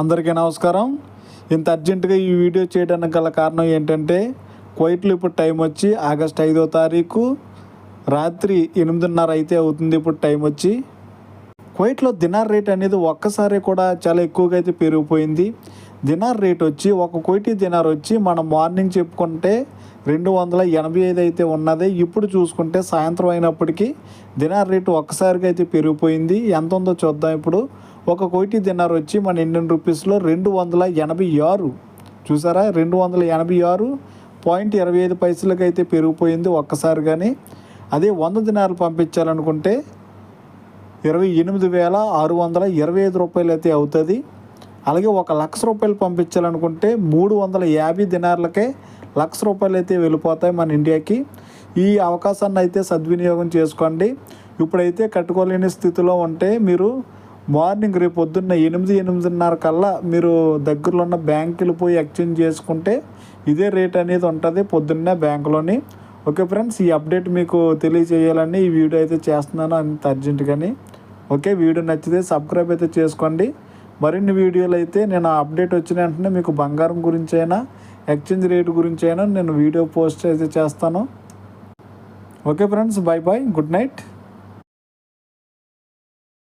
అందరికీ నమస్కారం. ఇంత అర్జెంటుగా ఈ వీడియో చేయడానికి గల కారణం ఏంటంటే కువైట్లో ఇప్పుడు టైం వచ్చి ఆగస్ట్ ఐదో తారీఖు రాత్రి ఎనిమిదిన్నర అయితే అవుతుంది ఇప్పుడు టైం వచ్చి. కువైట్లో దినార్ రేట్ అనేది ఒక్కసారి కూడా చాలా ఎక్కువగా అయితే పెరిగిపోయింది. దినార్ రేట్ వచ్చి ఒక కోటి దినార్ వచ్చి మనం మార్నింగ్ చెప్పుకుంటే రెండు వందల ఎనభై ఐదు అయితే ఉన్నది. ఇప్పుడు చూసుకుంటే సాయంత్రం అయినప్పటికీ దినార్ రేటు ఒక్కసారిగా అయితే పెరిగిపోయింది. ఎంత ఉందో చూద్దాం ఇప్పుడు. ఒక కోటి దినార్ వచ్చి మన ఇండియన్ రూపీస్లో రెండు వందల ఎనభై ఆరు. చూసారా? రెండు వందల ఎనభై ఆరు పాయింట్ ఇరవై ఐదు పైసలకు అయితే పెరిగిపోయింది ఒక్కసారి కానీ అదే వంద దినాలు పంపించాలనుకుంటే ఇరవై ఎనిమిది వేల ఆరు వందల ఇరవై ఐదు రూపాయలు అయితే అవుతుంది. అలాగే ఒక లక్ష రూపాయలు పంపించాలనుకుంటే మూడు వందల యాభై దినార్లకే లక్ష రూపాయలు అయితే వెళ్ళిపోతాయి మన ఇండియాకి. ఈ అవకాశాన్ని అయితే సద్వినియోగం చేసుకోండి. ఇప్పుడైతే కట్టుకోలేని స్థితిలో ఉంటే మీరు మార్నింగ్ రేపు పొద్దున్న ఎనిమిది ఎనిమిదిన్నర కల్లా మీరు దగ్గరలో ఉన్న బ్యాంకులు పోయి ఎక్స్చేంజ్ చేసుకుంటే ఇదే రేట్ అనేది ఉంటుంది పొద్దున్నే బ్యాంకులోని. ఓకే ఫ్రెండ్స్ ఈ అప్డేట్ మీకు తెలియజేయాలని ఈ వీడియో అయితే చేస్తున్నాను అంత అర్జెంటుగాని. ఓకే వీడియో నచ్చితే సబ్స్క్రైబ్ అయితే చేసుకోండి. మరిన్ని వీడియోలు అయితే నేను ఆ అప్డేట్ వచ్చిన వెంటనే మీకు బంగారం గురించి అయినా ఎక్స్చేంజ్ రేట్ గురించి అయినా నేను వీడియో పోస్ట్ అయితే చేస్తాను. Okay friends bye bye good night.